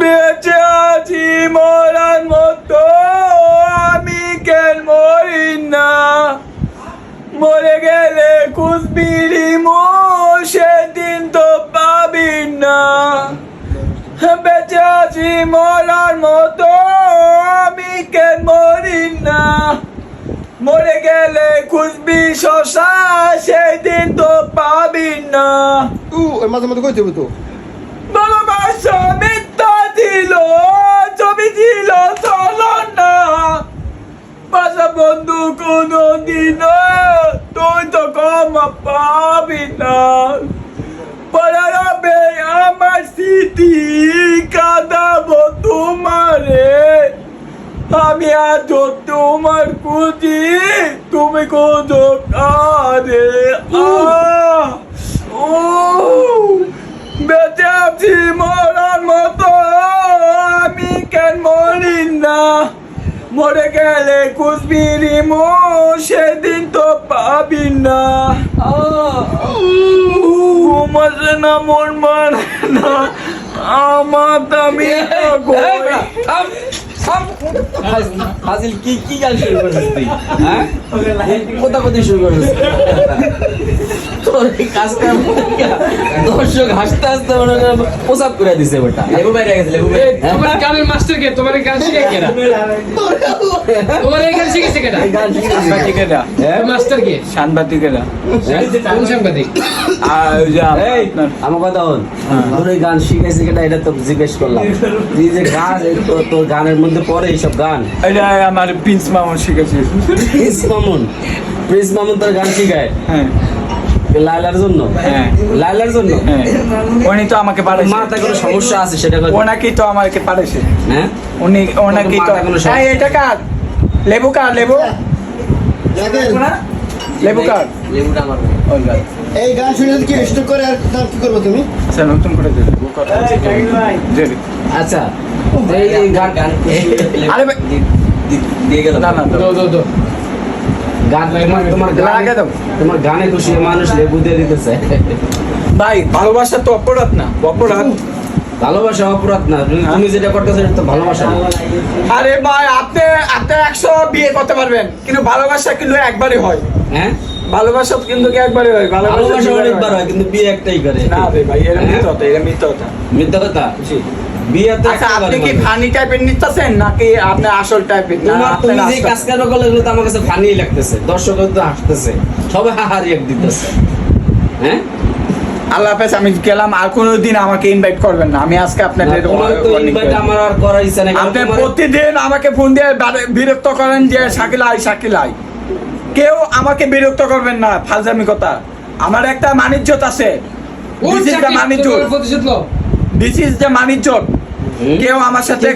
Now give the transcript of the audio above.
বেঁচে আছি, মরার মতো, আমি কেন মরি না? মরে গেলে কুসবিরি মো, সেদিন তো পাবি না। বেঁচে আছি, মরার মতো, আমি কেন মরি না? মরে গেলে খুঁজবি শশা সেদিন তো পাবি না। উ ওই মাঝে মাঝে হবে তো? ভালোবাসা মিথ্যা ছিল ছবি ছিল চলো না। বাসা বন্ধু কোনো দিন তুই তো ক্ষমা পাবি না। পড়ে রবে আমার স্মৃতি। আজ তোমার খুঁজি তুমি কোথাও কারে ও বেঁচে আছি মরার মতো। আমি কেন মরি না? মরে গেলে কুসবিরি মো সেদিন তো পাবি না। ঘুমাসে না মন মানে না। আমার আমি ফাজিল কি কি গান শুরু করেছিস তুই? হ্যাঁ? কোথা কোথায় শুরু করেছিস? তোর কাজটা দর্শক হাসতে হাসতে মনে করে প্রসাব করে দিছে ওটা। লেবু বাইরে গেছে লেবু তোমার গানের মাস্টার কে? তোমার গান শিখে কেনা তোমার গান শিখেছে কেনা গান হ্যাঁ? মাস্টার কে? কোন সাংবাদিক? আমার কথা হল তোর এই গান শিখেছে কিনা এটা তো জিজ্ঞেস করলাম। তুই যে গান তো- তোর গানের মধ্যে পড়ে এইসব গান। এটা আমার প্রিন্স মামুন শিখেছে। প্রিন্স মামুন? প্রিন্স মামুন তোর গান শিখায়? হ্যাঁ। লাইলার জন্য? হ্যাঁ। লাইলার জন্য? হ্যাঁ। উনি তো আমাকে পারেছে মাথায় কোনো সমস্যা আছে সেটা কথা ওনাকেই তো আমাকে পারেছে হ্যাঁ? উনি ওনাকেই তো কোনো সমস্যা- এই, এটা কার? লেবু কার? লেবু? লেবু কার? লেবুটা আমার ওই গাছ। এই গান শুনে কি স্টক করে আর তার কি করবে তুমি? আচ্ছা নতুন করে দে লেবু কথা হচ্ছে কি? দে দে। আচ্ছা। এই গান গান আরে দিয়ে গেল। না না দো দো দো গান তোমার তোমার গান তোমার গানে খুশি মানুষ লেবু দিতেছে। ভাই ভালোবাসা তো অপরাধ না। অপরাধ। ভালোবাসা অপরাধ না। তুমি- তুমি যেটা করতেছো এটা তো ভালোবাসা আরে ভাই আপনি আপনি একশো বিয়ে করতে পারবেন কিন্তু ভালোবাসা কিন্তু একবারই হয়। হ্যাঁ? ভালোবাসা কিন্তু কি একবারই হয়? ভালোবাসা অনেকবার হয়। কিন্তু বিয়ে একটাই করে। না রে ভাই এরা হ্যাঁ? মিথ্যা কথা এরা মিথ্যা কথা মিথ্যা কথা? জি। বিয়ে তো আচ্ছা আপনি কি ফানি টাইপের নিতেছেন নাকি আপনি আসল টাইপের না তুমি যে কাজ এগুলো তো আমার কাছে ফানি লাগতেছে। দর্শক তো হাসতেছে। সবাই হাহারি এক দিতেছে। হ্যাঁ? আল্লাহ হাফেজ আমি গেলাম আর কোনোদিন আমাকে ইনভাইট করবেন না। আমি আজকে আপনাদের আমার আর করার ইচ্ছা নেই আপনি প্রতিদিন আমাকে ফোন দিয়ে বিরক্ত করেন যে শাকিল আই শাকিল আই কেউ আমাকে বিরক্ত করবেন না ফালজামি কথা। আমার একটা মানিজ্যত আছে। দিস ইজ দ্য মানিজ্যত। দিস ইজ দ্য মানিজ্যত? কেউ আমার সাথে